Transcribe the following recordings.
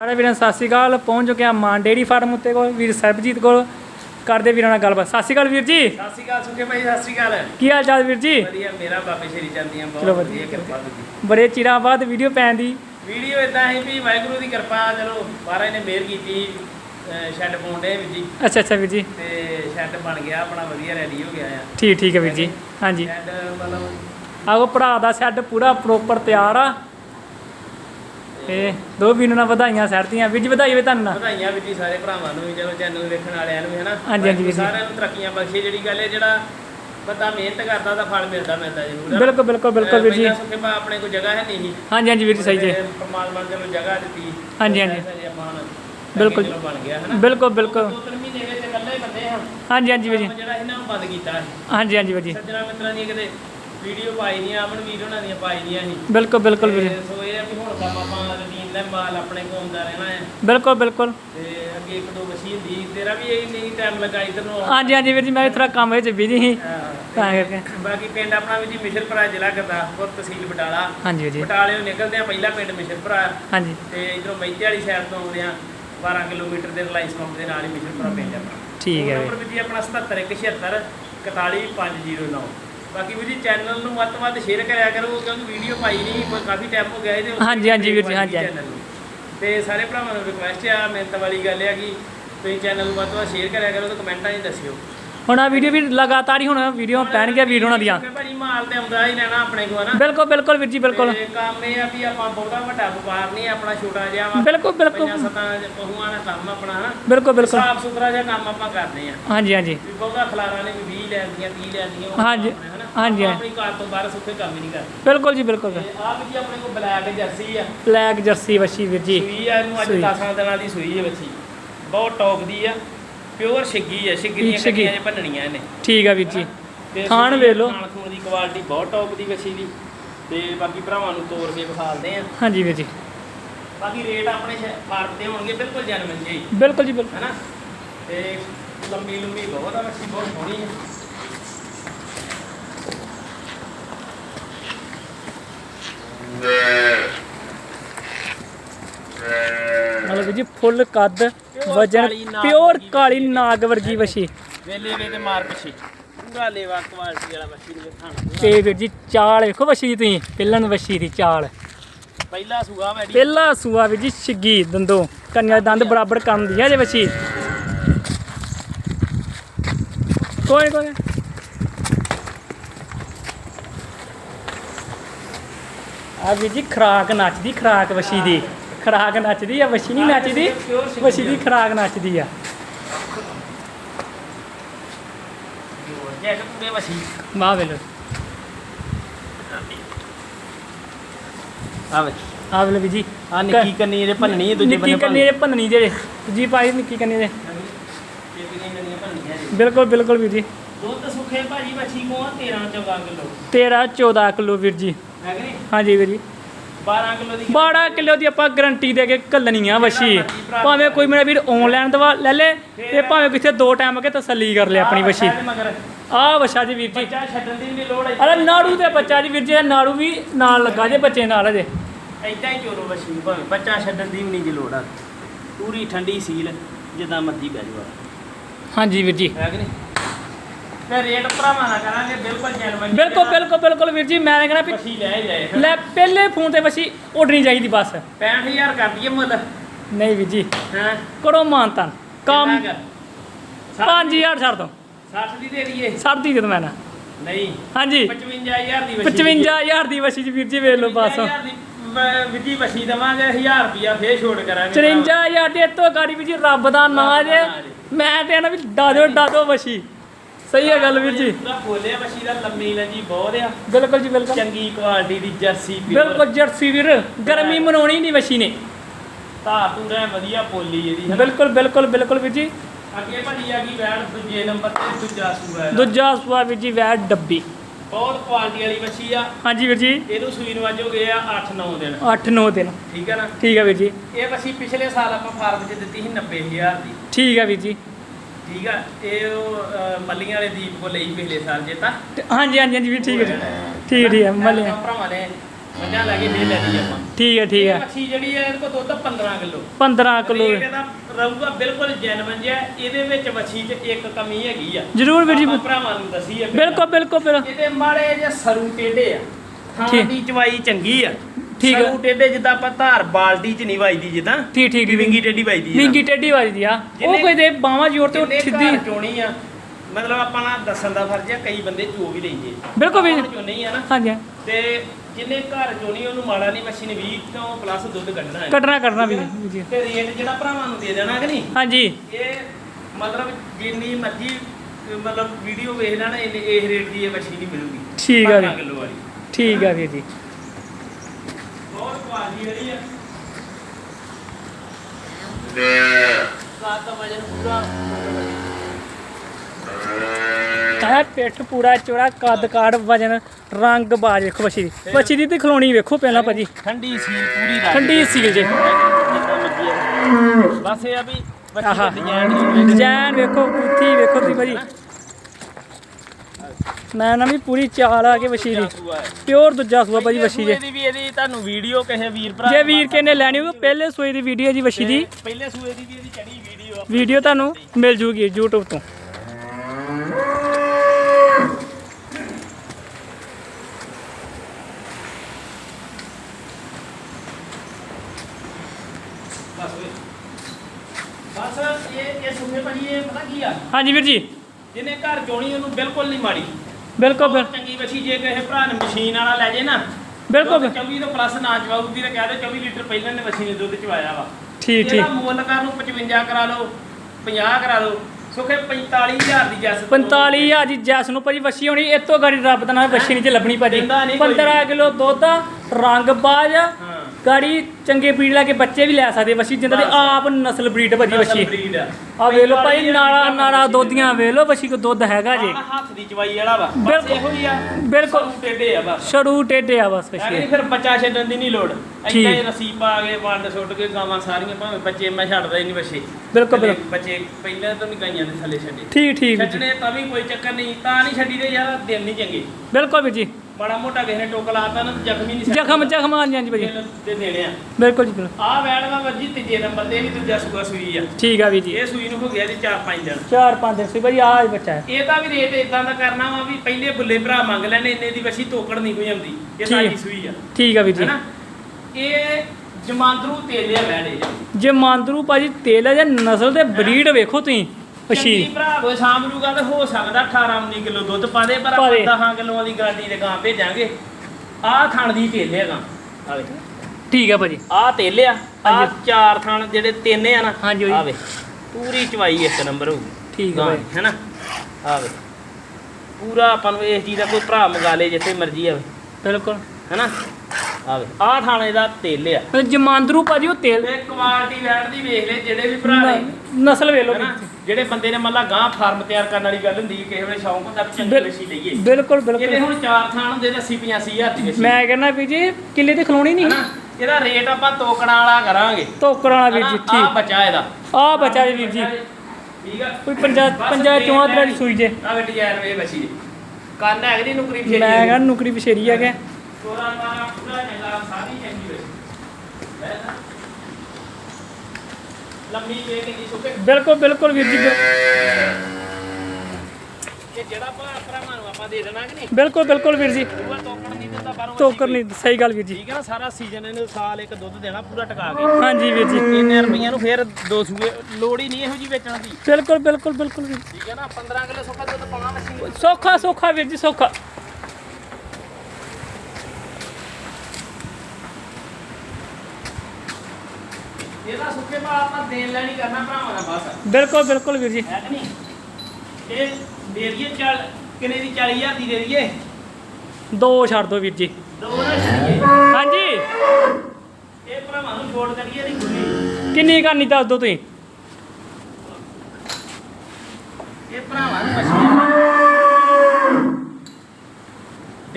ਸਾਰੇ ਵੀਰਾਂ ਸਤਿ ਸ਼੍ਰੀ ਅਕਾਲ। ਪਹੁੰਚ ਚੁੱਕੇ ਆ ਮਾਨ ਡੇਰੀ ਫਾਰਮ ਉੱਤੇ ਕੋਲ ਵੀਰ ਸਰਬਜੀਤ ਕੋਲ। ਕਰਦੇ ਵੀਰਾਂ ਨਾਲ ਗੱਲਬਾਤ। ਸਤਿ ਸ਼੍ਰੀ ਅਕਾਲ ਵੀਰ ਜੀ। ਸਤਿ ਸ਼੍ਰੀ ਅਕਾਲ ਸੁਖੇ ਭਾਈ ਸਤਿ ਸ਼੍ਰੀ ਅਕਾਲ। ਕੀ ਹਾਲ ਚਾਲ ਵੀਰ ਜੀ? ਵਧੀਆ ਮੇਰਾ ਬਾਬੇ ਸ਼੍ਰੀ ਚੰਦੀਆਂ ਚਲੋ ਬਹੁਤ ਵਧੀਆ। ਵਧੀਆ ਕਿਰਪਾ ਦੀ ਬੜੇ ਚਿਰਾਂ ਬਾਅਦ ਵੀਡੀਓ ਪੈਣ ਦੀ। ਵੀਡੀਓ ਇਦਾਂ ਹੈ ਵੀ ਵਾਹਿਗੁਰੂ ਦੀ ਕਿਰਪਾ ਚਲੋ ਮਹਾਰਾਜ ਨੇ ਮਿਹਰ ਕੀਤੀ ਸ਼ੈੱਡ ਪਾਉਣ ਦੇ ਵੀ ਜੀ। ਅੱਛਾ ਅੱਛਾ ਵੀਰ ਜੀ। ਤੇ ਸ਼ੈੱਡ ਬਣ ਗਿਆ ਆਪਣਾ ਵਧੀਆ ਰੈਡੀ ਹੋ ਗਿਆ ਆ। ਠੀਕ ਠੀਕ ਹੈ ਵੀਰ ਜੀ। ਹਾਂਜੀ। ਸ਼ੈੱਡ ਮਤਲਬ ਆਹੋ ਭਰਾ ਦਾ ਸੈੱਟ ਪੂਰਾ ਪ੍ਰੋਪਰ ਤਿਆਰ ਆ। ਤੇ ਦੋ ਵੀਰਾਂ ਨਾਲ ਵਧਾਈਆਂ ਸੈੱਟਦੀਆਂ ਵੀਰ ਜੀ ਵਧਾਈ ਹੋਵੇ ਤੁਹਾਨੂੰ ਵਧਾਈਆਂ ਵੀ ਜੀ ਸਾਰੇ ਭਰਾਵਾਂ ਨੂੰ ਵੀ ਚਲੋ ਚੈਨਲ ਵੇਖਣ ਵਾਲਿਆਂ ਨੂੰ ਵੀ ਹਨਾ? ਹਾਂਜੀ, ਹਾਂਜੀ ਵੀਰ ਜੀ। ਸਾਰਿਆਂ ਨੂੰ ਤਰੱਕੀਆਂ ਬਖਸ਼ੇ ਜਿਹੜੀ ਗੱਲ ਹੈ ਜਿਹੜਾ ਬੰਦਾ ਮਿਹਨਤ ਕਰਦਾ ਤਾਂ ਫਲ ਮਿਲਦਾ ਮਿਲਦਾ ਜ਼ਰੂਰ। ਬਿਲਕੁਲ ਬਿਲਕੁਲ ਬਿਲਕੁਲ ਵੀਰ ਜੀ। ਪਹਿਲਾਂ ਸੁੱਖੇ ਭਾ ਆਪਣੇ ਕੋਲ ਜਗ੍ਹਾ ਹੈ ਨਹੀਂ ਸੀ। ਹਾਂਜੀ ਹਾਂਜੀ ਵੀਰ ਜੀ ਸਹੀ ਜੀ। ਤੇ ਪਰਮਾਤਮਾ ਨੇ ਚਲੋ ਜਗ੍ਹਾ ਦਿੱਤੀ। ਹਾਂਜੀ, ਹਾਂਜੀ। ਬਿਲਕੁਲ। ਚਲੋ ਬਣ ਗਿਆ ਹਨਾ? ਬਿਲਕੁਲ ਬਿਲਕੁਲ। ਦੋ ਤਿੰਨ ਮਹੀਨੇ ਵਿੱਚ ਇਕੱਲੇ ਬੰਦੇ ਹਾਂ ਹਾਂਜੀ ਹਾਂਜੀ ਵੀਰ ਜੀ। ਜਿਹੜਾ ਇਹਨਾਂ ਨੂੰ ਬੰਦ ਕੀਤਾ ਹਾਂਜੀ ਹਾਂਜੀ ਵੀਰ ਜੀ। ਸੱਜਣਾ ਮਿੱਤਰਾਂ ਦੀਆਂ ਕਿਤੇ ਵੀਡੀਓ ਪਾਈ ਦੀਆਂ ਅਮਨ ਵੀਰ ਉਹਨਾਂ ਦੀਆਂ ਪਾਈ ਦੀਆਂ ਸੀ। ਬਿਲਕੁਲ ਬਿਲਕੁਲ ਵੀਰ। ਤੇ ਸੋ ਇਹ ਆ ਵੀ ਹੁਣ ਕੰਮ ਆਪਾਂ ਰੁਟੀਨ ਦਾ ਮਾਲ ਆਪਣੇ ਕੋਲ ਆਉਂਦਾ ਰਹਿਣਾ ਹੈ। ਬਿਲਕੁਲ ਬਿਲਕੁਲ। ਤੇ ਅੱਗੇ ਇੱਕ ਦੋ ਮਸ਼ੀਨ ਹੁੰਦੀ ਤੇਰਾ ਵੀ ਇਹ ਨਹੀਂ ਟਾਈਮ ਲੱਗਾ ਇਧਰ ਨੂੰ ਆਉਣ ਹਾਂਜੀ ਹਾਂਜੀ ਵੀਰ ਜੀ ਮੈਂ ਥੋੜਾ ਕੰਮ ਵਿੱਚ ਬਿਜ਼ੀ ਸੀ। ਤਾਂ ਕਰਕੇ। ਬਾਕੀ ਪਿੰਡ ਆਪਣਾ ਵੀ ਜੀ ਮਿਸ਼ਰਪੁਰਾ ਜ਼ਿਲ੍ਹਾ ਗੁਰਦਾਸਪੁਰ ਤਹਿਸੀਲ ਬਟਾਲਾ। ਹਾਂਜੀ ਵੀਰ ਜੀ। ਬਟਾਲਿਓਂ ਨਿਕਲਦੇ ਆ ਪਹਿਲਾ ਪਿੰਡ ਮਿਸ਼ਰਪੁਰਾ। ਹਾਂਜੀ। ਤੇ ਇਧਰੋਂ ਮਹਿਤੇ ਵਾਲੀ ਸਾਈਡ ਤੋਂ ਆਉਂਦੇ ਆ 12 ਕਿਲੋਮੀਟਰ ਦੇ ਰਿਲਾਇੰਸ ਪੰਪ ਦੇ ਨਾਲ ਹੀ ਮਿਸ਼ਰਪੁਰਾ ਪਿੰਡ ਆ ਆਪਣਾ। ਠੀਕ ਹੈ ਨੰਬਰ ਵੀ ਜੀ ਆਪਣਾ 77 41509 ਬਾਕੀ ਵੀ ਜੀ ਚੈਨਲ ਨੂੰ ਵੱਧ ਤੋਂ ਵੱਧ ਸ਼ੇਅਰ ਕਰਿਆ ਕਰੋ ਕਿਉਂਕਿ ਵੀਡੀਓ ਪਾਈ ਨਹੀਂ ਕੋਈ ਕਾਫੀ ਟਾਈਮ ਹੋ ਗਿਆ ਇਹਦੇ ਉੱਤੇ ਹਾਂਜੀ, ਹਾਂਜੀ ਵੀਰ ਜੀ, ਹਾਂਜੀ, channel ਨੂੰ। ਤੇ ਸਾਰੇ ਭਰਾਵਾਂ ਨੂੰ ਰਿਕੁਐਸਟ ਆ ਮਿਹਨਤ ਵਾਲੀ ਗੱਲ ਆ ਕਿ ਤੁਸੀਂ ਚੈਨਲ ਨੂੰ ਵੱਧ ਤੋਂ ਵੱਧ ਸ਼ੇਅਰ ਕਰਿਆ ਕਰੋ ਤੇ ਕਮੈਂਟਾਂ 'ਚ ਦੱਸਿਓ ਹੁਣ ਆ ਵੀਡੀਓ ਵੀ ਲਗਾਤਾਰ ਹੀ ਹੁਣ ਵੀਡੀਓ ਪੈਣਗੀਆਂ ਵੀਰ ਉਹਨਾਂ ਦੀਆਂ। ਕਿਉਂਕਿ ਭਾਜੀ ਮਾਲ ਤੇ ਆਉਂਦਾ ਹੀ ਰਹਿਣਾ ਆਪਣੇ ਕੋਲ ਨਾ। ਬਿਲਕੁਲ ਬਿਲਕੁਲ ਵੀਰ ਜੀ ਬਿਲਕੁਲ। ਤੇ ਕੰਮ ਇਹ ਆ ਵੀ ਆਪਾਂ ਬਹੁਤਾ ਵੱਡਾ ਵਪਾਰ ਨਹੀਂ ਆਪਣਾ ਛੋਟਾ ਜਿਹਾ ਵਾ। ਬਿਲਕੁਲ ਬਿਲਕੁਲ। ਪੰਜਾਂ ਸੱਤਾਂ ਪਹੂਆਂ ਦਾ ਕੰਮ ਆਪਣਾ ਹਨਾ ਬਿਲਕੁਲ ਬਿਲਕੁਲ। ਸਾਫ਼ ਸੁਥਰਾ ਜਿਹਾ ਕੰਮ ਆਪਾਂ ਕਰਦੇ ਆ। ਹਾਂਜੀ ਹਾਂਜੀ। ਵੀ ਬਹੁਤਾ ਖਲਾਰਾਂ ਨੇ ਵੀ 20 ਲੈਂਦੀਆਂ 30 ਲੈਂਦੀਆਂ ਉਹ ਹਾਂਜੀ, ਆਪਣੇ, ਹਨਾ? ਹਾਂਜੀ, ਆਪਾਂ ਹਾਂਜੀ। ਆਪਣੀ ਕਾਰ ਤੋਂ ਬਾਹਰ ਸੁੱਕੇ ਕੰਮ ਹੀ ਨਹੀਂ ਕਰਦੇ। ਬਿਲਕੁਲ ਜੀ ਬਿਲਕੁਲ। ਤੇ ਆਹ ਵੀ ਜੀ ਆਪਣੇ ਕੋਲ ਬਲੈਕ ਜਰਸੀ ਆ। ਬਲੈਕ ਜਰਸੀ ਵਸ਼ੀ ਵੀਰ ਜੀ। ਸੂਈ ਆ ਇਹਨੂੰ ਅੱਜ ਸੂਈ। 10 ਦਿਨਾਂ ਦੀ ਸੂਈ ਹੈ ਬੱਚੀ ਬਹੁਤ ਟੌਪ ਦੀ ਆ। ਪਿਓਰ ਛਿੱਗੀ ਆ ਛਿੱਗੀ ਦੀਆਂ ਛਿੱਗੀ। ਕੱਟੀਆਂ ਜੇ ਭੰਨਣੀਆਂ ਇਹਨੇ। ਠੀਕ ਆ ਵੀਰ ਜੀ। ਤੇ ਥਾਣ ਸੂਈ ਵੇਖ ਲਓ। ਥਾਣ ਥੂਣ ਦੀ ਕੁਆਲਿਟੀ ਬਹੁਤ ਟੌਪ ਦੀ ਬੱਚੀ ਦੀ। ਤੇ ਬਾਕੀ ਭਰਾਵਾਂ ਨੂੰ ਤੋੜ ਕੇ ਵਿਖਾਲਦੇ ਆ। ਹਾਂਜੀ ਵੀਰ ਜੀ। ਬਾਕੀ ਰੇਟ ਆਪਣੇ ਫਾਰਮ ਤੇ ਹੋਣਗੇ ਬਿਲਕੁਲ ਜਨਮਨ ਹੀ। ਬਿਲਕੁਲ ਜੀ ਬਿਲਕੁਲ। ਹੈਨਾ? ਤੇ ਲੰਬੀ ਲੰਬੀ ਬਹੁਤ ਆ ਬੱਚੀ ਬਹੁਤ ਸੋਹਣੀ ਹੈ ਮਤਲਬ ਵੀਰ ਜੀ ਫੁੱਲ ਕੱਦ ਵਜਨ ਪਿਓਰ ਕਾਲੀ ਨਾਗ ਵਰਗੀ ਵਸ਼ੀ। ਵੇਲੇ ਵੇ ਤੇ ਮਾਰ ਪਿੱਛੇ। ਪੂਰਾ ਲੇਵਾ ਕੁਆਲਿਟੀ ਵਾਲਾ ਬੱਚੀ ਨੂੰ ਵੇਖਾਂ ਤੇ ਵੀਰ ਜੀ ਚਾਲ ਵੇਖੋ ਵਸ਼ੀ ਦੀ ਤੁਸੀਂ ਪਹਿਲਾਂ ਨੂੰ ਵਸ਼ੀ ਦੀ ਚਾਲ। ਪਹਿਲਾ ਸੂਆ ਵੈਡੀ। ਪਹਿਲਾ ਸੂਆ ਵੀਰ ਜੀ ਛਿੱਗੀ ਦੰਦੋਂ ਕੰਨਿਆ ਦੰਦ ਬਰਾਬਰ ਕੰਮ ਦੀ ਹੈ ਜੇ ਵਸ਼ੀ। ਕੋਈ ਕੋਈ। ਆ ਵੀਰ ਜੀ ਖਰਾਕ ਨੱਚਦੀ ਖਰਾਕ ਵਸ਼ੀ ਦੀ। ਖਰਾਕ ਨੱਚਦੀ ਆ ਵਸ਼ੀ ਨਹੀਂ ਨੱਚਦੀ ਵਸ਼ੀ ਦੀ ਖਰਾਕ ਨੱਚਦੀ ਆ। ਜੈਕ ਪੂਰੇ ਵਸੀ। ਵਾਹ ਵੇਲੋ ਆਵੇ ਆ ਵੇਲੋ ਵੀਰ ਜੀ। ਆ ਨਿੱਕੀ ਕੰਨੀ ਇਹਦੇ ਭੰਨਣੀ ਹੈ ਦੂਜੇ ਬੰਨੇ ਨਿੱਕੀ ਕੰਨੀ ਦੇ ਭੰਨਣੀ ਜਿਹੜੇ। ਜੀ ਪਾਈ ਨਿੱਕੀ ਕੰਨੀ ਦੇ। ਕਿੰਨੀਆਂ ਕੰਨੀਆਂ ਭੰਨਣੀਆਂ ਜੀ ਬਿਲਕੁਲ ਬਿਲਕੁਲ ਵੀਰ ਜੀ। ਦੁੱਧ ਸੁੱਖੇ ਭਾਜੀ ਬੱਚੀ ਕੋ 13 14 ਕਿਲੋ। 13 14 ਕਿਲੋ ਵੀਰ ਜੀ। ਹਾਂਜੀ ਵੀਰ ਜੀ। 12 ਕਿਲੋ ਦੀ 12 ਕਿਲੋ ਦੀ ਆਪਾਂ ਗਾਰੰਟੀ ਦੇ ਕੇ ਕੱਲਣੀ ਆ ਵਸ਼ੀ ਭਾਵੇਂ ਕੋਈ ਮੇਰਾ ਵੀਰ ਆਨਲਾਈਨ ਦਵਾ ਲੈ ਲੈ ਤੇ ਭਾਵੇਂ ਕਿਥੇ ਦੋ ਟਾਈਮ ਕੇ ਤਸੱਲੀ ਕਰ ਲੈ ਆਪਣੀ ਵਸ਼ੀ। ਆ ਵਸ਼ਾ ਜੀ ਵੀਰ ਜੀ। ਬੱਚਾ ਛੱਡਣ ਦੀ ਵੀ ਲੋੜ ਹੈ ਅਰੇ ਨਾੜੂ ਤੇ ਬੱਚਾ ਜੀ ਵੀਰ ਜੀ ਨਾੜੂ ਵੀ ਨਾਲ ਲੱਗਾ ਜੇ ਬੱਚੇ ਨਾਲ ਅਜੇ। ਐਦਾਂ ਹੀ ਚੋਰੋ ਬੱਚੀ ਭਾਵੇਂ ਬੱਚਾ ਛੱਡਣ ਦੀ ਵੀ ਨਹੀਂ ਜੀ ਲੋੜ ਆ। ਪੂਰੀ ਠੰਡੀ ਸੀਲ ਜਿੱਦਾਂ ਮਰਜ਼ੀ ਬਹਿ ਹਾਂਜੀ ਵੀਰ ਜੀ। ਹੈ ਕਿ ਨਹੀਂ? ਤੇ ਰੇਟ ਭਰਾਵਾਂ ਨਾਲ ਕਰਾਂਗੇ ਬਿਲਕੁਲ ਜੈਨੂਇਨ ਬਿਲਕੁਲ ਬਿਲਕੁਲ ਬਿਲਕੁਲ ਵੀਰ ਜੀ ਮੈਂ ਕਹਿੰਦਾ ਵੀ ਲੈ ਹੀ ਜਾਏ ਲੈ ਪਹਿਲੇ ਫੋਨ ਤੇ ਵਸ਼ੀ ਉੱਡਣੀ ਚਾਹੀਦੀ ਬਸ। 65000 ਕਰ ਦਈਏ ਮੁੱਲ। ਨਹੀਂ ਵੀਰ ਜੀ ਹਾਂ? ਕਰੋ ਮਾਨਤਾਨ। ਕੰਮ 5000 ਛੱਡ ਦੋ। 60 ਦੀ ਦੇ ਦਈਏ। ਸਰਦੀ ਜਦੋਂ ਮੈਂ ਨਾ। ਨਹੀਂ ਹਾਂਜੀ। 55000 ਦੀ ਬੱਚੀ 55000 ਦੀ ਵਸ਼ੀ ਜੀ ਵੀਰ ਜੀ ਵੇਖ ਲਓ ਬਸ। 55000 ਦੀ ਮ- ਵਿੱਕੀ ਬੱਚੀ ਦਵਾਂਗੇ 1000 ਰੁਪਿਆ ਫੇਰ ਛੋੜ ਕਰਾਂਗੇ 54000 ਦੇ ਤੋਂ ਗਾੜੀ ਵੀ ਜੀ ਰੱਬ ਦਾ ਨਾਂ ਜੇ। ਮੈਂ ਤੇ ਨਾ ਵੀ ਡਾਦੋ ਡਾਦੋ ਵਸ਼ੀ ਸਹੀ ਹੈ ਗੱਲ ਵੀਰ ਜੀ। ਪੂਰਾ ਬੋਲਿਆ ਬੱਚੀ ਦਾ ਲੰਮੀ ਲੰਜੀ ਬਹੁਤ ਆ। ਬਿਲਕੁਲ ਜੀ ਬਿਲਕੁਲ। ਚੰਗੀ ਕੁਆਲਿਟੀ ਦੀ ਜਰਸੀ। ਬਿਲਕੁਲ ਜਰਸੀ ਵੀਰ ਗਰਮੀ ਮਨਾਉਣੀ ਨਹੀਂ ਵਸ਼ੀ ਨੇ ਧਾਰ ਪੂਰਾ ਵਧੀਆ ਪੋਲੀ ਇਹਦੀ। ਬਿਲਕੁਲ ਬਿਲਕੁਲ ਬਿਲਕੁਲ ਵੀਰ ਜੀ। ਅੱਗੇ ਭਾਜੀ ਆ ਗਈ ਵੈਣ ਦੂਜੇ ਨੰਬਰ ਤੇ ਦੂਜਾ ਸੂਆ। ਦੂਜਾ ਸੁਆ ਵੀਰ ਜੀ ਵੈ ਡੱਬੀ। ਬਹੁਤ ਕੁਆਲਿਟੀ ਵਾਲੀ ਬੱਚੀ ਆ। ਹਾਂਜੀ ਵੀਰ ਜੀ। ਇਹਨੂੰ ਸੂਈ ਨੂੰ ਅੱਜ ਹੋ ਗਏ ਆ 8-9 ਦਿਨ। 8-9 ਦਿਨ। ਠੀਕ ਹੈ ਨਾ? ਠੀਕ ਹੈ ਵੀਰ ਜੀ। ਇਹ ਬੱਚੀ ਪਿਛਲੇ ਸਾਲ ਆਪਾਂ ਫਾਰਮ 'ਚ ਦਿੱਤੀ ਸੀ 90000 ਦੀ। ਠੀਕ ਹੈ ਵੀਰ ਜੀ। ਠੀਕ ਆ ਇਹ ਉਹ ਅਹ, ਮੱਲੀਆਂ ਵਾਲੇ ਦੀਪ ਕੋ ਲਈ ਪਿਛਲੇ ਸਾਲ ਜੇ ਤਾਂ। ਤੇ ਹਾਂਜੀ ਹਾਂਜੀ ਹਾਂਜੀ ਵੀਰ ਠੀਕ ਹੈ ਜੀ। ਠੀਕ ਹੈ, ਠੀਕ ਹੈ ਮੱਲੇ ਭਰਾਵਾਂ ਨੇ ਮੱਝਾਂ ਲੈ ਕੇ ਫੇਰ ਲੈ ਲਈ ਆਪਾਂ। ਠੀਕ ਹੈ ਠੀਕ ਹੈ ਮੱਛੀ ਜਿਹੜੀ ਹੈ ਇਹਦੇ ਕੋਲ ਦੁੱਧ 15 ਕਿਲੋ। 15 ਕਿਲੋ। ਇਹਦਾ ਰਹੂਗਾ ਬਿਲਕੁਲ ਜੈਨੂਇਨ ਜਿਹਾ ਇਹਦੇ ਵਿੱਚ ਮੱਛੀ 'ਚ ਇੱਕ ਕਮੀ ਹੈਗੀ ਆ। ਜ਼ਰੂਰ ਵੀਰ ਜੀ। ਆਪਾਂ ਭਰਾਵਾਂ ਨੂੰ ਦੱਸੀ ਹੈ ਬਿਲਕੁਲ ਬਿਲਕੁਲ। ਇਹਦੇ ਮਾੜੇ ਜਿਹੇ ਸਰੂ ਟੇਢੇ ਆ। ਥਾਂ। ਦੀ ਚਵਾਈ ਚੰਗੀ ਆ। ਠੀਕ ਆ। ਸਰੂ ਟੇਢੇ ਜਿੱਦਾਂ ਆਪਾਂ ਧਾਰ ਬਾਲਟੀ 'ਚ ਨਹੀਂ ਵੱਜਦੀ ਜਿੱਦਾਂ। ਠੀਕ ਠੀਕ ਵਿੰਗੀ ਟੇਢੀ ਵੱਜਦੀ ਆ। ਵਿੰਗੀ ਟੇਢੀ ਵੱਜਦੀ ਆ। ਉਹ ਜਿੰਨੇ- ਕੋਈ ਦੇ ਬਾਹਾਂ ਜੋੜ ਤੇ ਉਹ ਸਿੱਧੀ ਚੋਣੀ ਆ ਮਤਲਬ ਆਪਾਂ ਨਾਲ ਦੱਸਣ ਦਾ ਫਰਜ਼ ਆ ਕਈ ਬੰਦੇ ਚੋ ਵੀ ਲੈਂਦੇ ਬਿਲਕੁਲ ਵੀਰ ਚੋ ਨਹੀਂ ਆ ਨਾ। ਹਾਂਜੀ। ਤੇ ਜਿੰਨੇ ਘਰ ਚੋਣੀ ਉਹਨੂੰ ਮਾੜਾ ਨਹੀਂ ਮੱਛੀ ਨੇ 20 ਤੋਂ ਪਲੱਸ ਦੁੱਧ ਕੱਢਣਾ ਹੈ। ਕੱਢਣਾ ਕੱਢਣਾ ਵੀਰ ਜੀ। ਤੇ ਰੇਟ ਜਿਹੜਾ ਭਰਾਵਾਂ ਨੂੰ ਦੇ ਦੇਣਾ ਕਿ ਨਹੀਂ? ਹਾਂਜੀ। ਇਹ ਮਤਲਬ ਜਿੰਨੀ ਮਰਜ਼ੀ ਅਹ ਮਤਲਬ ਵੀਡੀਓ ਵੇਖ ਲੈਣਾ ਇਹ ਰੇਟ ਦੀ ਇਹ ਮੱਛੀ ਨਹੀਂ ਮਿਲੂਗੀ। ਠੀਕ ਆ 15 ਜੀ। ਕਿਲੋ ਵਾਲੀ। ਠੀਕ ਆ ਵੀਰ ਜੀ। ਕੁਆਲਿਟੀ ਜਿਹੜੀ ਆ। ਪਿੱਠ ਪੂਰਾ ਚੋੜਾ ਕੱਦ ਕਾੜ ਵਜਨ ਰੰਗ ਬਾਜ ਵੇਖੋ ਬੱਚੀ ਦੀ। ਬੱਚੀ ਦੀ ਤੇ ਖਲੋਣੀ ਵੇਖੋ ਪਹਿਲਾਂ ਭਾਜੀ। ਠੰਡੀ ਸੀਲ ਪੂਰੀ ਰਾਤ ਠੰਡੀ ਸੀਲ ਜੇ। ਬਸ ਇਹ ਆ ਵੀ ਬੱਚੀ। ਦਾ ਡਿਜ਼ਾਈਨ ਵੇਖੋ ਕੁੱਤੀ ਵੇਖੋ ਤੁਸੀਂ ਭਾਜੀ। ਮੈਂ ਨਾ ਵੀ ਪੂਰੀ ਚਾਲ ਆ ਕੇ ਵਸ਼ੀ ਦੀ ਪਿਓਰ ਦੂਜਾ ਸੂਆ ਭਾਜੀ ਵਸ਼ੀ ਜੇ ਦੀ ਵੀ ਇਹਦੀ ਤੁਹਾਨੂੰ ਵੀਡੀਓ ਕਿਸੇ ਵੀਰ ਭਰਾ ਜੇ ਵੀਰ ਕੇ ਨੇ ਲੈਣੀ ਹੋਵੇ ਪਹਿਲੇ ਸੂਏ ਦੀ ਵੀਡੀਓ ਜੀ ਵਸ਼ੀ ਦੀ ਪਹਿਲੇ ਸੂਏ ਦੀ ਵੀ ਇਹਦੀ ਚੜੀ ਵੀਡੀਓ ਵੀਡੀਓ ਤੁਹਾਨੂੰ ਮਿਲ ਜੂਗੀ YouTube ਤੋਂ। ਬਸ ਓਏ। ਬਸ ਇਹ ਇਹ ਸੁਣੇ ਭਾਜੀ ਇਹ ਪਤਾ ਕੀ ਆ? ਹਾਂਜੀ ਵੀਰ ਜੀ। ਜਿਹਨੇ ਘਰ ਚੋਣੀ ਉਹਨੂੰ ਬਿਲਕੁਲ ਨਹੀਂ ਮਾੜੀ। ਬਿਲਕੁਲ ਬਿਲ- ਬਹੁਤ ਚੰਗੀ ਬੱਚੀ ਜੇ ਕਿਸੇ ਭਰਾ ਨੇ ਮਸ਼ੀਨ ਵਾਲਾ ਲੈ ਜੇ ਨਾ ਬਿਲਕੁਲ ਦੁੱਧ 24 ਤੋਂ ਪਲੱਸ ਨਾ ਚਵਾਉਗੀ ਤਾਂ ਕਹਿ ਦੇ 24 ਲੀਟਰ ਪਹਿਲਾਂ ਨੇ ਮਸ਼ੀਨ ਨੇ ਦੁੱਧ ਚਵਾਇਆ ਵਾ। ਠੀਕ ਇਹਦਾ ਠੀਕ। ਮੁੱਲ ਕਰ ਨੂੰ 55 ਕਰਾ ਲਓ 50 ਕਰਾ ਲਓ ਸੁਖੇ 45000 ਦੀ ਜੈਸ 45000 ਦੀ ਜੈਸ ਨੂੰ ਭਾਜੀ ਵਸ਼ੀ ਹੋਣੀ ਇਹ ਤੋਂ ਗਾੜੀ ਰੱਬ ਦਾ ਨਾਮ ਵਸ਼ੀ ਨਹੀਂ ਚ ਲੱਭਣੀ ਭਾਜੀ। ਦਿੰਦਾ ਨਹੀਂ ਕੋਈ। 15 ਕਿਲੋ ਦੁੱਧ ਰੰਗ ਬਾਜ ਗਾੜੀ ਚੰਗੇ ਬਰੀਡ ਲਾ ਕੇ ਬੱਚੇ ਵੀ ਲੈ ਸਕਦੇ ਵਸ਼ੀ ਜਿੰਦਾ ਦੀ। ਆਪ ਨਸਲ ਬਰੀਡ ਭਾਜੀ ਵਸ਼ੀ। ਆ। ਆ ਵੇਖ ਲਓ ਭਾਈ ਨਾਲਾ ਨਾਲਾ ਦੋਧੀਆਂ ਵੇਖ ਲਓ ਵਸ਼ੀ ਕੋ ਦੁੱਧ ਹੈਗਾ ਜੀ। ਆਹ ਹੱਥ ਦੀ ਚਵਾਈ ਵਾਲਾ ਵਾ। ਬਸ ਬਿਲਕੁਲ। ਇਹੋ ਹੀ ਆ। ਬਿਲਕੁਲ। ਸਰੂ ਟੇਢੇ ਆ ਬਸ। ਛੜੂ ਟੇਡੇ ਆ ਬਸ ਐਵੇਂ ਵਸ਼ੀ ਫਿਰ ਬੱਚਾ ਛੱਡਣ ਦੀ ਨਹੀਂ ਲੋੜ। ਠੀਕ। ਐਦਾਂ ਹੀ ਰਸੀ ਪਾ ਕੇ ਵੰਡ ਸੁੱਟ ਕੇ ਗਾਵਾਂ ਸਾਰੀਆਂ ਭਾਵੇਂ ਬੱਚੇ ਮੈਂ ਛੱਡਦਾ ਹੀ ਨਹੀਂ ਬੱਚੇ ਬਿਲਕੁਲ, ਕਦੇ ਬਿਲਕੁਲ। ਬੱਚੇ ਪਹਿਲਾਂ ਤੋਂ ਨਹੀਂ ਗਾਈਆਂ ਦੇ ਥੱਲੇ ਛੱਡੇ। ਠੀਕ ਠੀਕ ਵੀਰ ਜੀ। ਛੱਡਣੇ ਤਾਂ ਵੀ ਕੋਈ ਚੱਕਰ ਨਹੀਂ ਤਾਂ ਨਹੀਂ ਛੱਡੀ ਦੇ ਯਾਰ ਦਿਨ ਨਹੀਂ ਚੰਗੇ। ਬਿਲਕੁਲ ਵੀਰ ਜੀ। ਮਾੜਾ ਮੋਟਾ ਕਿਸੇ ਨੇ ਟੋਕ ਲਾਤਾ ਨਾ ਜ਼ਖਮੀ ਨਹੀਂ ਜ਼ਖਮ ਜ਼ਖਮ ਹਾਂਜੀ ਹਾਂਜੀ ਭਾਜੀ। ਤੇ ਦੇਣੇ ਆ। ਬਿਲਕੁਲ ਜੀ ਬਿਲਕੁਲ। ਆ ਵੈੜਵਾ ਵੱਜੀ ਤੀਜੇ ਨੰਬਰ ਤੇ ਵੀ ਦੂਜਾ ਸੂਆ ਸੂਈ ਆ। ਠੀਕ ਆ ਵੀਰ ਜੀ। ਇਹ ਸੂਈ ਨੂੰ ਹੋ ਗਿਆ ਜੀ 4-5 ਦਿਨ ਚਾਰ ਪੰਜ ਦਿਨ ਸੀ ਭਾਜੀ ਆ ਬੱਚਾ ਹੈ। ਇਹਦਾ ਵੀ ਰੇਟ ਇਦਾਂ ਦਾ ਕਰਨਾ ਵਾ ਵੀ ਪਹਿਲੇ ਬੁੱਲੇ ਭਰਾ ਮੰਗ ਲੈਣੇ ਇੰਨੇ ਦੀ ਵਸ਼ੀ ਤੋਕੜ ਨਹੀਂ ਕੋਈ ਆਉਂਦੀ। ਇਹ। ਤਾਜੀ ਸੂਈ ਆ। ਠੀਕ ਆ ਵੀਰ ਜੀ। ਹੈਨਾ? ਇਹ ਜਮਾਂਦਰੂ ਤੇਲੇ ਵੈੜੇ ਜੇ ਮਾਂਦਰੂ ਭਾਜੀ ਤੇਲ ਹੈ ਜਾਂ ਨਸਲ ਦੇ ਬਰੀਡ ਵੇਖੋ ਤੁਸੀਂ। ਚੰਗੀ ਵਸ਼ੀ ਭਰਾ ਕੋਈ ਸਾਂਭ ਲੂਗਾ ਤਾਂ ਹੋ ਸਕਦਾ 18 19 ਕਿਲੋ ਦੁੱਧ ਪਾ ਦੇ ਪਰ ਪਾ ਆਪਾਂ ਦੇ। 10 ਕਿਲੋਆਂ ਦੀ ਗਾਰੰਟੀ ਦੇ ਗਾਂ ਭੇਜਾਂਗੇ। ਆਹ ਥਣ ਦੀ ਤੇਲੇ ਵੇਖ ਠੀਕ ਆ ਭਾਜੀ। ਆਹ ਤੇਲੇ ਆ। ਆਹ ਹਾਂਜੀ। ਚਾਰ ਥਣ ਜਿਹੜੇ ਤਿੰਨ ਆ ਨਾ ਹਾਂਜੀ, ਹਾਂਜੀ। ਆ ਵੇ ਪੂਰੀ ਚਵਾਈ ਇੱਕ ਨੰਬਰ ਹੋਊਗੀ। ਠੀਕ ਆ ਗਾਂ ਭਾਈ ਦੀ, ਹੈਨਾ? ਆ ਵੇ ਪੂਰਾ ਆਪਾਂ ਨੂੰ ਇਸ ਚੀਜ਼ ਦਾ ਕੋਈ ਭਰਾ ਮੰਗਾ ਲੇ ਜਿੱਥੇ ਮਰਜ਼ੀ ਆਵੇ। ਬਿਲਕੁਲ। ਹੈਨਾ? ਆ ਵੇ ਆਹ ਥਾਣੇ ਦਾ ਤੇਲ ਆ। ਜਮਾਂਦਰੂ ਭਾਜੀ ਉਹ ਤੇਲ ਤੇ ਕੁਆਲਿਟੀ ਵੈਣ ਦੀ ਵੇਖ ਲੈ ਜਿਹੜੇ ਵੀ ਭਰਾ ਨੇ। ਨਸਲ ਵੇਖ ਲਓ ਹੈਨਾ? ਜਿਹੜੇ ਬੰਦੇ ਨੇ ਮੱਲਾ ਗਾਂ ਫਾਰਮ ਤਿਆਰ ਕਰਨ ਵਾਲੀ ਗੱਲ ਹੁੰਦੀ ਕਿਸੇ ਵੇਲੇ ਸ਼ੌਂਕ ਹੁੰਦਾ ਵੀ ਚੰਗੀ ਲੱਸੀ ਲਈਏ। ਬਿਲਕੁਲ ਇਹਦੇ ਬਿਲਕੁਲ ਹੁਣ ਚਾਰ ਥਾਣ ਹੁੰਦੇ ਤਾਂ 80 85 ਹਜ਼ਾਰ ਦੀ ਲੱਸੀ ਮੈਂ ਕਹਿੰਦਾ ਵੀ ਜੀ ਕਿੱਲੇ ਤੇ ਖਲੋਣੀ ਨਹੀਂ। ਹੈਨਾ? ਇਹਦਾ ਰੇਟ ਆਪਾਂ ਤੋਕੜਾਂ ਵਾਲਾ ਕਰਾਂਗੇ। ਤੋਕਰ ਵਾਲਾ ਵੀਰ ਜੀ ਆ ਠੀਕ ਬਚਾ ਇਹਦਾ। ਆ ਬੱਚਾ ਜੀ ਵੀਰ ਜੀ। ਠੀਕ ਆ? ਕੋਈ ਪੰਜਾ ਬਸ ਪੰਜਾ ਦੇਖ ਚੌਹਾਂ ਲੈ ਤਰ੍ਹਾਂ ਦੀ ਸੂਈ ਜੇ। ਆ ਬੇਟੀ ਯਾਰ ਵੇ ਬੱਚੀ ਕੰਨ ਹੈਗੇ ਨੁਕਰੀ ਫੇਰੀ ਮੈਂ ਕਹਿੰਦਾ ਨੁਕਰੀ ਬਸ਼ੇਰੀ ਹੈਗੇ। ਪੂਰਾ ਲੰਮੀ ਵੇ ਕੇ ਸੁੱਕੇ ਬਿਲਕੁਲ ਬਿਲਕੁਲ ਵੀਰ ਜੀ ਬਿਲ- ਇਹ ਜਿਹੜਾ ਭਰਾ ਭਰਾਵਾਂ ਨੂੰ ਆਪਾਂ ਦੇ ਦੇਣਾ ਕਿ ਨਹੀਂ ਬਿਲਕੁਲ ਬਿਲਕੁਲ ਵੀਰ ਜੀ ਤੋਕੜ ਨਹੀਂ ਦਿੰਦਾ ਬਾਹਰੋਂ ਤੋਕਰ ਨਹੀਂ ਸਹੀ ਗੱਲ ਵੀਰ ਜੀ ਠੀਕ ਹੈ ਨਾ ਸਾਰਾ ਸੀਜ਼ਨ ਇਹਨੂੰ ਸਾਲ ਇੱਕ ਦੁੱਧ ਦੇਣਾ ਪੂਰਾ ਟਕਾ ਕੇ ਹਾਂਜੀ ਵੀਰ ਜੀ ਇੰਨੇ ਰੁਪਈਆਂ ਨੂੰ ਫੇਰ ਦੋ ਸੂਏ ਲੋੜ ਹੀ ਨਹੀਂ ਇਹੋ ਜੀ ਵੇਚਣ ਦੀ ਬਿਲਕੁਲ ਬਿਲਕੁਲ ਬਿਲਕੁਲ ਵੀਰ ਜੀ। ਠੀਕ ਹੈ ਨਾ 15 ਕਿਲੋ ਸੁੱਕਾ ਦੁੱਧ ਪਾਉਣਾ ਮੱਛੀ ਸੌਖਾ ਸੌਖਾ ਵੀਰ ਜੀ ਸੌਖਾ ਇਹਦਾ ਸੁੱਕੇ ਭਾ ਆਪਾਂ ਦੇਣ ਲੈਣੀ ਕਰਨਾ ਭਰਾਵਾਂ ਦਾ ਬਸ। ਬਿਲਕੁਲ ਬਿਲਕੁਲ ਵੀਰ ਜੀ। ਹੈ ਕਿ ਨਹੀਂ? ਇਹ ਦੇ ਦਈਏ ਚੱਲ ਕਿੰਨੇ ਦੀ? 40000 ਦੀ ਦੇ ਦਈਏ। ਦੋ ਛੱਡ ਦਿਓ ਵੀਰ ਜੀ। ਦੋ ਨਾ ਛੱਡੀਏ। ਹਾਂਜੀ। ਇਹ ਭਰਾਵਾਂ ਨੂੰ ਛੋੜ ਕਰੀਏ ਦੀ ਖੁੱਲੀ ਕਿੰਨੀ ਕਰਨੀ ਦੱਸ ਦਿਓ ਤੁਸੀਂ? ਇਹ ਭਰਾਵਾਂ ਨੂੰ ਮੱਛੀਆਂ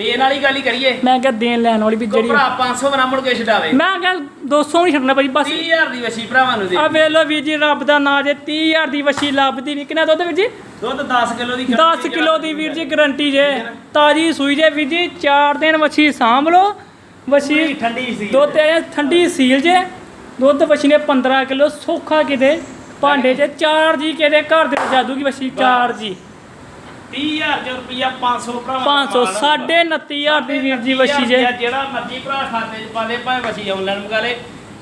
ਦੇਣ ਵਾਲੀ ਗੱਲ ਹੀ ਕਰੀਏ। ਮੈਂ ਕਿਹਾ ਦੇਣ ਲੈਣ ਵਾਲੀ ਵੀ ਕੋ ਜਿਹੜੀ ਭਰਾ 500 ਬਣਾ ਮੁੜ ਕੇ ਛਡਾਵੇ। ਮੈਂ ਕਿਹਾ 200 ਨਹੀਂ ਛੱਡਣਾ ਭਾਜੀ ਬਸ। 30000 ਦੀ ਵਸੀ ਭਰਾਵਾਂ ਨੂੰ ਦੇ। ਆ ਵੇਖ ਲਓ ਵੀਰ ਜੀ ਰੱਬ ਦਾ ਨਾਂ ਜੇ 30000 ਦੀ ਵਸ਼ੀ ਲੱਭਦੀ ਨਹੀਂ ਕਿੰਨਾ ਦੁੱਧ ਵੀਰ ਜੀ? ਦੁੱਧ 10 ਕਿਲੋ ਦੀ 10 ਕਿਲੋ ਦੀ ਵੀਰ ਜੀ ਗਰੰਟੀ ਜੇ। ਤਾਜੀ ਸੂਈ ਜੇ ਵੀਰ ਜੀ 4 ਦਿਨ ਵਛੀ ਸਾਂਭ ਲਓ। ਵਸ਼ੀ ਠੰਡੀ ਸੀ ਦੁੱਧ ਐ ਠੰਡੀ ਸੀਲ ਜੇ। ਦੁੱਧ ਵਸ਼ੀ ਨੇ 15 ਕਿਲੋ ਸੌਖਾ ਕਿਤੇ ਭਾਂਡੇ 'ਚ ਚਾਰ ਜੀ ਕਿਤੇ ਘਰ ਦੇ ਜਾਦੂ ਕੀ ਵਸ਼ੀ ਚਾਰ ਜੀ। 30000 ਚ ਰੁਪਿਆ 500 ਭਰਾ 500 ਸਾਢੇ 29000 ਦੀ ਵੀਰ ਜੀ ਵਸ਼ੀ ਜੇ। ਜਿਹੜਾ ਮਰਜ਼ੀ ਭਰਾ ਖਾਤੇ ਚ ਪਾ ਦੇ ਭਾਵੇਂ ਵਸ਼ੀ ਆਨਲਾਈਨ ਮੰਗਾ ਲੇ।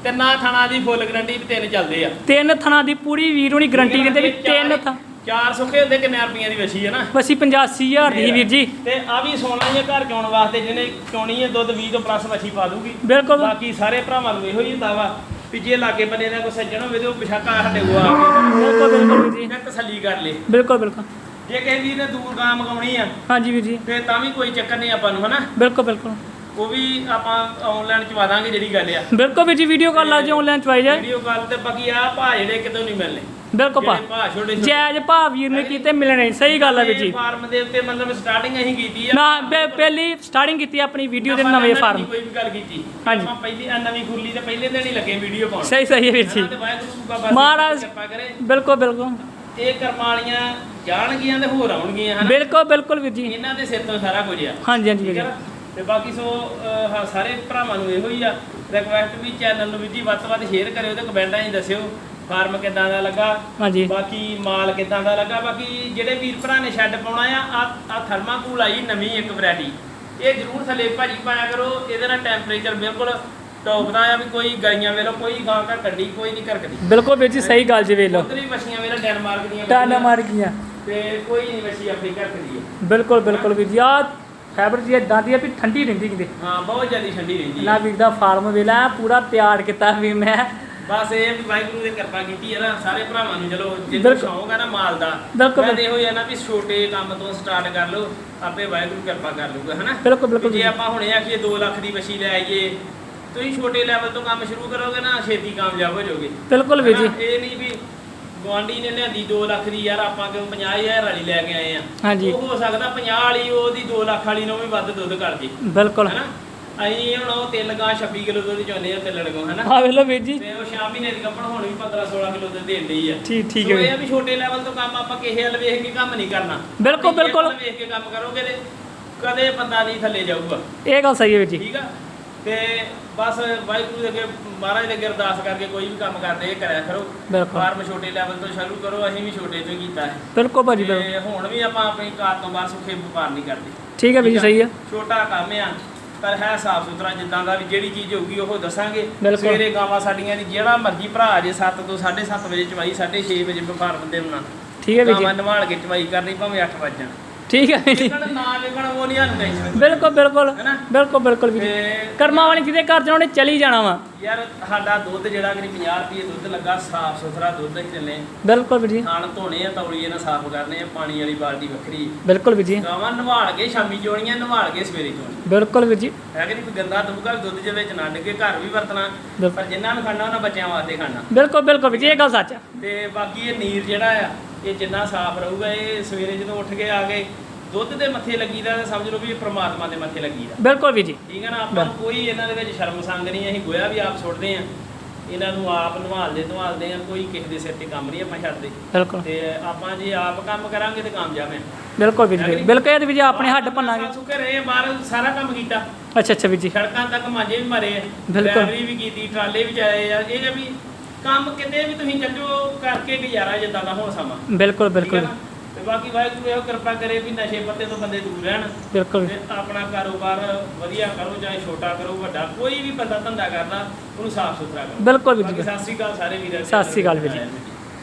ਤੇ ਨਾ ਥਣਾ ਦੀ ਫੁੱਲ ਗਰੰਟੀ ਵੀ ਤਿੰਨ ਚੱਲਦੇ ਆ। ਤਿੰਨ ਥਣਾ ਦੀ ਪੂਰੀ ਵੀਰ ਹੋਣੀ ਗਰੰਟੀ ਦਿੰਦੇ ਵੀ ਤਿੰਨ ਥਾਂ। ਚਾਰ ਸੁੱਕੇ ਹੁੰਦੇ ਕਿੰਨੇ ਰੁਪਈਆਂ ਦੀ ਵਸ਼ੀ ਹੈ ਨਾ? ਵਸ਼ੀ 85000 ਦੀ ਸੀ ਵੀਰ ਜੀ। ਤੇ ਆ ਵੀ ਸੋਨਾ ਹੀ ਆ ਘਰ ਚੋਣ ਵਾਸਤੇ ਜਿਹਨੇ ਚੋਣੀ ਹੈ ਦੁੱਧ 20 ਤੋਂ ਪਲੱਸ ਵਸ਼ੀ ਪਾ ਦੂਗੀ। ਬਿਲਕੁਲ। ਬਾਕੀ ਸਾਰੇ ਭਰਾਵਾਂ ਨੂੰ ਇਹੋ ਹੀ ਹੁੰਦਾ ਵਾ ਵੀ ਜੇ ਲਾਗੇ ਬੰਨੇ ਦਾ ਕੋਈ ਸੱਜਣ ਹੋਵੇ ਤੇ ਉਹ ਬਿਸ਼ਾਕਾ ਸਾਡੇ ਕੋਲ ਆ। ਕੇ ਬਿਲਕੁਲ ਬਿਲਕੁਲ ਵੀਰ ਜੀ। ਮੈਂ ਤਸੱਲੀ ਕਰ ਲੇ। ਬਿਲਕੁਲ ਬਿਲਕੁਲ। ਜੇ ਕਿਸੇ ਵੀਰ ਨੇ ਦੂਰ ਗਾਂ ਮੰਗਾਉਣੀ ਆ ਹਾਂਜੀ ਵੀਰ ਜੀ। ਤੇ ਤਾਂ ਵੀ ਕੋਈ ਚੱਕਰ ਨਹੀਂ ਆਪਾਂ ਨੂੰ ਹਨਾ? ਬਿਲਕੁਲ ਬਿਲਕੁਲ। ਉਹ ਵੀ ਆਪਾਂ ਆਨਲਾਈਨ ਚਵਾ ਦਾਂਗੇ ਜਿਹੜੀ ਗੱਲ ਆ। ਬਿਲਕੁਲ ਵੀਰ ਜੀ ਵੀਡੀਓ ਕਾਲ ਲਾ ਜੀ ਆਨਲਾਈਨ ਚਵਾਈ ਜਾਏ। ਵੀਡੀਓ ਕਾਲ ਤੇ ਬਾਕੀ ਆ ਭਾ ਜਿਹੜੇ ਕਿਤੋਂ ਨਹੀਂ ਮਿਲਨੇ ਬਿਲਕੁਲ ਪਾ ਜਿਹੜੇ ਭਾ ਛੋਟੇ ਜਾਇਜ਼ ਭਾਅ ਵੀਰ ਨੇ ਕੀਤੇ ਮਿਲਣੇ ਸਹੀ ਗੱਲ ਹੈ ਵੀਰ ਜੀ। ਫਾਰਮ ਦੇ ਉੱਤੇ ਮਤਲਬ ਸਟਾਰਟਿੰਗ ਅਸੀਂ ਕੀਤੀ ਆ। ਨਾ ਪਹਿ- ਪਹਿਲੀ ਸਟਾਰਟਿੰਗ ਕੀਤੀ ਆਪਣੀ ਵੀਡੀਓ ਦੇ ਨਵੇਂ ਫਾਰਮ। ਕੋਈ ਵੀ ਗੱਲ ਕੀਤੀ। ਹਾਂਜੀ। ਆਪਾਂ ਪਹਿਲੀ ਆਹ ਨਵੀਂ ਖੁਰਲੀ ਤੇ ਪਹਿਲੇ ਦਿਨ ਹੀ ਲੱਗੇ ਵੀਡੀਓ ਪਾਉਣ। ਸਹੀ ਸਹੀ ਹੈ ਵੀਰ ਜੀ। ਹਨਾ ਤੇ ਵਾਹਿਗੁਰੂ ਬਾਬਾ ਮਹਾਰਾਜ- ਕਿਰਪਾ ਕਰੇ। ਬਿਲਕੁਲ ਬਿਲਕੁਲ। ਇਹ ਕਰਮਾਂ ਵਾਲੀਆਂ ਜਾਣਗੀਆਂ ਤੇ ਹੋਰ ਆਉਣਗੀਆਂ ਹਨਾ? ਬਿਲਕੁਲ ਬਿਲਕੁਲ ਵੀਰ ਜੀ। ਇਹਨਾਂ ਦੇ ਸਿਰ ਤੋਂ ਸਾਰਾ ਕੁਝ ਆ। ਹਾਂਜੀ ਹਾਂਜੀ ਵੀਰ ਠੀਕ ਹੈ ਜੀ ਨਾ? ਤੇ ਬਾਕੀ ਸੋ ਅਹ, ਹਾਂ, ਸਾਰੇ ਭਰਾਵਾਂ ਨੂੰ ਇਹੋ ਹੀ ਆ। ਰਿਕਵੈਸਟ ਵੀ ਚੈਨਲ ਨੂੰ ਵੀ ਜੀ ਵੱਧ ਤੋਂ ਵੱਧ ਸ਼ੇਅਰ ਕਰਿਓ ਤੇ ਕਮੈਂਟਾਂ 'ਚ ਦੱਸਿਓ ਫਾਰਮ ਕਿਦਾਂ ਦਾ ਲੱਗਾ। ਹਾਂਜੀ। ਬਾਕੀ ਮਾਲ ਕਿਦਾਂ ਦਾ ਲੱਗਾ। ਬਾਕੀ ਜਿਹੜੇ ਵੀਰ ਭਰਾ ਨੇ ਸ਼ੈੱਡ ਪਾਉਣਾ ਆ ਆ ਆ ਥਰਮਾਕੂਲ ਆਈ ਨਵੀਂ ਇੱਕ ਵੈਰਾਈਟੀ ਇਹ ਜ਼ਰੂਰ ਥੱਲੇ ਭਾਜੀ ਪਾਇਆ ਕਰੋ ਇਹਦੇ ਨਾਲ ਟੈਂਪਰੇਚਰ ਬਿਲਕੁਲ ਟੌਪ ਦਾ ਆ ਵੀ ਕੋਈ ਗਾਈਆਂ ਵੇਲੋ ਕੋਈ ਗਾਂ ਘਰ ਕੱਢੀ ਕੋਈ ਨਹੀਂ ਕਰਕਦੀ ਬਿਲਕੁਲ ਵੀਰ ਜੀ ਸਹੀ ਗੱਲ ਜੀ ਵੇਖ ਲਓ। ਉਧਰ ਵੇਲੇ ਡੈਨਮਾਰਕ ਦੀਆਂ ਮੱਛੀਆਂ, ਮਾਰ ਗਈਆਂ ਤੇ ਕੋਈ ਨਹੀਂ ਮੱਛੀ ਆਪਣੀ ਘਰ ਕਦੀ ਬਿਲਕੁਲ ਬਿਲਕੁਲ ਵੀਰ ਜੀ ਆ ਫਾਈਬਰ ਜੀ ਇਦਾਂ ਦੀ ਆ ਵੀ ਠੰਡੀ ਰਹਿੰਦੀ ਕਿਤੇ ਹਾਂ ਬਹੁਤ ਜ਼ਿਆਦਾ ਠੰਡੀ ਰਹਿੰਦੀ ਨਾ ਹੈ ਵੀਰ ਦਾ ਫਾਰਮ ਵੇਲਾ ਪੂਰਾ ਤਿਆਰ ਕੀਤਾ ਵੀ ਮੈਂ ਬਸ ਇਹ ਵੀ ਵਾਹਿਗੁਰੂ ਦੀ ਕਿਰਪਾ ਕੀਤੀ ਹੈ ਨਾ ਸਾਰੇ ਭਰਾਵਾਂ ਨੂੰ ਚਲੋ ਬਿਲਕੁਲ। ਸ਼ੌਂਕ ਹੈ ਨਾ ਮਾਲ ਦਾ ਬਿਲਕੁਲ। ਮੈਂ ਤੇ ਇਹੋ ਹੀ ਆ ਨਾ ਵੀ ਛੋਟੇ ਕੰਮ ਤੋਂ ਸਟਾਰਟ ਕਰ ਲਓ ਆਪੇ ਵਾਹਿਗੁਰੂ ਕਿਰਪਾ ਕਰ ਲੂਗਾ ਹਨਾ ਬਿਲਕੁਲ ਬਿਲਕੁਲ ਜੇ ਵੀਰ ਆਪਾਂ ਹੁਣੇ ਆਖੀਏ 2 ਲੱਖ ਦੀ ਮੱਛੀ ਲੈ ਆਈਏ ਤੁਸੀਂ ਛੋਟੇ ਲੈਵਲ ਤੋਂ ਕੰਮ ਸ਼ੁਰੂ ਕਰੋਗੇ ਨਾ ਛੇਤੀ ਕਾਮਯਾਬ ਹੋ ਜਾਓਗੇ ਜੀ। ਬਿਲਕੁਲ ਵੀਰ ਜੀ? ਇਹ ਨਹੀਂ ਵੀ ਗਵਾਂਢੀ ਨੇ ਲਿਆਂਦੀ 2 ਲੱਖ ਦੀ ਯਾਰ ਆਪਾਂ ਕਿਉਂ 50000 ਵਾਲੀ ਲੈ ਕੇ ਆਏ ਆ? ਹਾਂਜੀ। ਉਹ ਹੋ ਸਕਦਾ 50 ਵਾਲੀ ਉਹਦੀ 2 ਲੱਖ ਵਾਲੀ ਨੂੰ ਵੀ ਵੱਧ ਦੁੱਧ ਕਰ ਜੇ। ਬਿਲਕੁਲ। ਹਨਾ? ਅਸੀਂ ਹੁਣ ਉਹ ਤਿੰਨ ਗਾਂ 26 ਕਿਲੋ ਦੁੱਧ ਚੋਂਦੇ ਆ ਤਿੰਨ ਲਗੋ ਹਨਾ? ਆ ਵੇਖ ਲਓ ਵੀਰ ਜੀ। ਤੇ ਉਹ ਸ਼ਾਮ ਮਹੀਨੇ ਦੀ ਕੱਪੜ ਹੁਣ ਵੀ 15 16 ਕਿਲੋ ਦੁੱਧ ਦੇਣ ਡਈ ਆ। ਠੀਕ ਠੀਕ ਸੋ ਹੈ ਇਹ ਆ ਵੀਰ। ਵੀ ਛੋਟੇ ਲੈਵਲ ਤੋਂ ਕੰਮ ਆਪਾਂ ਕਿਸੇ ਵੱਲ ਵੇਖ ਕੇ ਕੰਮ ਨਹੀਂ ਕਰਨਾ। ਬਿਲਕੁਲ, ਬਿਲਕੁਲ। ਵੱਲ ਵੇਖ ਕੇ ਕੰਮ ਕਰੋਗੇ ਤੇ ਕਦੇ ਬੰਦਾ ਨਹੀਂ ਥੱਲੇ ਜਾਊਗਾ। ਇਹ ਗੱਲ ਸਹੀ ਹੈ ਵੀਰ ਜੀ। ਠੀਕ ਆ? ਤੇ ਬਸ ਵਾਹਿਗੁਰੂ ਦੇ ਅੱਗੇ ਮਹਾਰਾਜ ਦੇ ਅੱਗੇ ਅਰਦਾਸ ਕਰਕੇ ਕੋਈ ਵੀ ਕੰਮ ਕਰਦੇ ਇਹ ਕਰਿਆ ਕਰੋ। ਬਿਲਕੁਲ। ਫਾਰਮ ਛੋਟੇ ਲੈਵਲ ਤੋਂ ਸ਼ੁਰੂ ਕਰੋ ਅਸੀਂ ਵੀ ਛੋਟੇ ਤੋਂ ਹੀ ਕੀਤਾ ਹੈ। ਬਿਲਕੁਲ ਭਾਜੀ ਬਿਲਕੁਲ। ਤੇ ਹੁਣ ਵੀ ਆਪਾਂ ਆਪਣੀ ਕਾਰ ਤੋਂ ਬਾਹਰ ਸੁੱਖੇ ਵਪਾਰ ਨਹੀਂ ਕਰਦੇ। ਠੀਕ ਹੈ ਵੀਰ ਜੀ ਸਹੀ ਹੈ। ਛੋਟਾ ਕੰਮ ਆ ਪਰ ਹੈ ਸਾਫ਼ ਸੁਥਰਾ ਜਿੱਦਾਂ ਦਾ ਵੀ ਜਿਹੜੀ ਚੀਜ਼ ਹੋਊਗੀ ਉਹ ਦੱਸਾਂਗੇ। ਬਿਲਕੁਲ। ਸਵੇਰੇ ਗਾਵਾਂ ਸਾਡੀਆਂ ਦੀ ਜਿਹੜਾ ਮਰਜ਼ੀ ਭਰਾ ਜੇ 7 ਤੋਂ 7:30 ਵਜੇ ਚਵਾਈ 6:30 ਵਜੇ ਵਪਾਰ ਬੰਦੇ ਨਾ ਠੀਕ ਹੈ ਵੀਰ ਜੀ। ਗਾਵਾਂ ਨਵਾਲ ਕੇ ਚਵਾਈ ਕਰਨੀ ਭਾਵੇਂ 8 ਵਜੇ ਠੀਕ ਹੈ ਜੀ। ਇਹਨਾਂ ਨਾ ਵੇਖਣ ਉਹ ਨਹੀਂ ਸਾਨੂੰ ਟੈਨਸ਼ਨ ਬਿਲਕੁਲ ਬਿਲਕੁਲ। ਹੈਨਾ ਬਿਲਕੁਲ ਬਿਲਕੁਲ ਜੀ। ਤੇ ਕਰਮਾਂ ਵਾਲੀ ਕਿਤੇ ਘਰ ਚ ਉਹਨੇ ਚਲੀ ਜਾਣਾ ਵਾ। ਯਾਰ ਸਾਡਾ ਦੁੱਧ ਜਿਹੜਾ ਕਿ 50 ਰੁਪਏ ਦੁੱਧ ਲੱਗਾ ਸਾਫ਼ ਸੁਥਰਾ ਦੁੱਧ ਹੀ। ਦਿੰਨੇ ਬਿਲਕੁਲ ਵੀਰ ਜੀ। ਖਾਣ ਧੋਣੇ ਆ ਤੌਲੀਏ ਨਾਲ ਸਾਫ਼ ਕਰਨੇ ਆ ਪਾਣੀ ਵਾਲੀ ਬਾਲਟੀ ਵੱਖਰੀ। ਬਿਲਕੁਲ ਵੀਰ ਜੀ। ਗਾਵਾਂ ਨਵਾਲ ਕੇ ਸ਼ਾਮੀ ਚੋਣੀਆਂ ਨਵਾਲ ਕੇ ਸਵੇਰੇ ਚੋਣੀ ਬਿਲਕੁਲ ਵੀਰ ਜੀ। ਹੈ ਕਿ ਨਹੀਂ? ਕੋਈ ਗੰਦਾ ਦੁੱਧਾ ਦੁੱਧ ਦੇ ਵਿੱਚ ਨਾ ਡਿੱਗੇ ਘਰ ਵੀ ਵਰਤਣਾ। ਬਿਲਕੁਲ। ਪਰ ਜਿਨ੍ਹਾਂ ਨੂੰ ਖਾਣਾ ਉਹਨਾਂ ਬੱਚਿਆਂ ਵਾਸਤੇ ਖਾਣਾ। ਬਿਲਕੁਲ ਬਿਲਕੁਲ ਵੀਰ ਜੀ ਇਹ ਗੱਲ ਸੱਚ ਹੈ ਤੇ ਬਾਕੀ ਇਹ ਨੀਰ ਜਿਹੜਾ ਆ ਇਹ ਜਿੰਨਾ ਸਾਫ਼ ਰਹੂਗਾ ਇਹ ਸਵੇਰੇ ਜਦੋਂ ਉੱਠ ਕੇ ਆ ਕੇ ਦੁੱਧ ਦੇ ਮੱਥੇ ਲੱਗੀਦਾ ਤਾਂ ਸਮਝ ਲਓ ਵੀ ਇਹ ਪ੍ਰਮਾਤਮਾ ਦੇ ਮੱਥੇ ਲੱਗੀਦਾ। ਬਿਲਕੁਲ ਵੀਰ ਜੀ। ਠੀਕ ਹੈ ਨਾ ਆਪਾਂ ਨੂੰ ਕੋਈ ਇਹਨਾਂ ਦੇ ਵਿੱਚ ਸ਼ਰਮ ਸੰਗ ਨਹੀਂ ਅਸੀਂ ਗੋਇਆ ਵੀ ਆਪ ਸੁੱਟਦੇ ਆ ਇਹਨਾਂ ਨੂੰ ਆਪ ਨਵਾਲਦੇ ਨਵਾਲਦੇ ਆ ਕੋਈ ਕਿਸੇ ਦੇ ਸਿਰ ਤੇ ਕੰਮ ਨਹੀਂ ਆਪਾਂ ਛੱਡਦੇ। ਬਿਲਕੁਲ। ਤੇ ਆਪਾਂ ਜੇ ਆਪ ਕੰਮ ਕਰਾਂਗੇ ਤੇ ਕਾਮਯਾਬ ਆ ਬਿਲਕੁਲ ਵੀਰ ਜੀ ਬਿਲਕੁਲ ਇਹ ਜੀ ਆਪਣੇ ਹੱਡ ਭੰਨਾਂਗੇ। ਸੁੱਕੇ ਰਹੇ ਬਾਹਰ ਸਾਰਾ ਕੰਮ ਕੀਤਾ। ਅੱਛਾ ਅੱਛਾ ਵੀਰ ਜੀ। ਸੜਕਾਂ ਤੱਕ ਮਾਂਜੇ ਵੀ ਮਾਰੇ ਆ। ਬਿਲਕੁਲ। ਵੀ ਕੀਤੀ ਟਰਾਲੇ ਵੀ ਜਾਏ ਆ। ਇਹ ਵੀ ਕੰਮ ਕਿਤੇ ਵੀ ਤੁਸੀਂ ਚੱਜੋ ਕਰਕੇ ਗੁਜ਼ਾਰਾ ਜਿੱਦਾਂ ਦਾ ਹੋ ਸਮਾਂ ਬਿਲਕੁਲ ਠੀਕ ਹੈ ਬਿਲਕੁਲ ਨਾ? ਤੇ ਬਾਕੀ ਵਾਹਿਗੁਰੂ ਇਹੋ ਕਿਰਪਾ ਕਰੇ ਵੀ ਨਸ਼ੇ ਪੱਤੇ ਤੋਂ ਬੰਦੇ ਦੂਰ ਰਹਿਣ ਬਿਲਕੁਲ ਤੇ ਆਪਣਾ ਕਾਰੋਬਾਰ ਵਧੀਆ ਕਰੋ ਚਾਹੇ ਛੋਟਾ ਕਰੋ ਵੱਡਾ ਕੋਈ ਵੀ ਬੰਦਾ ਧੰਦਾ ਕਰਦਾ ਉਹਨੂੰ ਸਾਫ਼ ਸੁਥਰਾ ਕਰੋ ਬਿਲਕੁਲ ਵੀਰ ਬਾਕੀ ਜੀ ਸਤਿ ਸ੍ਰੀ ਅਕਾਲ ਸਾਰੇ ਵੀਰਾਂ ਨੂੰ। ਸਤਿ ਸ੍ਰੀ ਅਕਾਲ ਵੀਰ ਜੀ।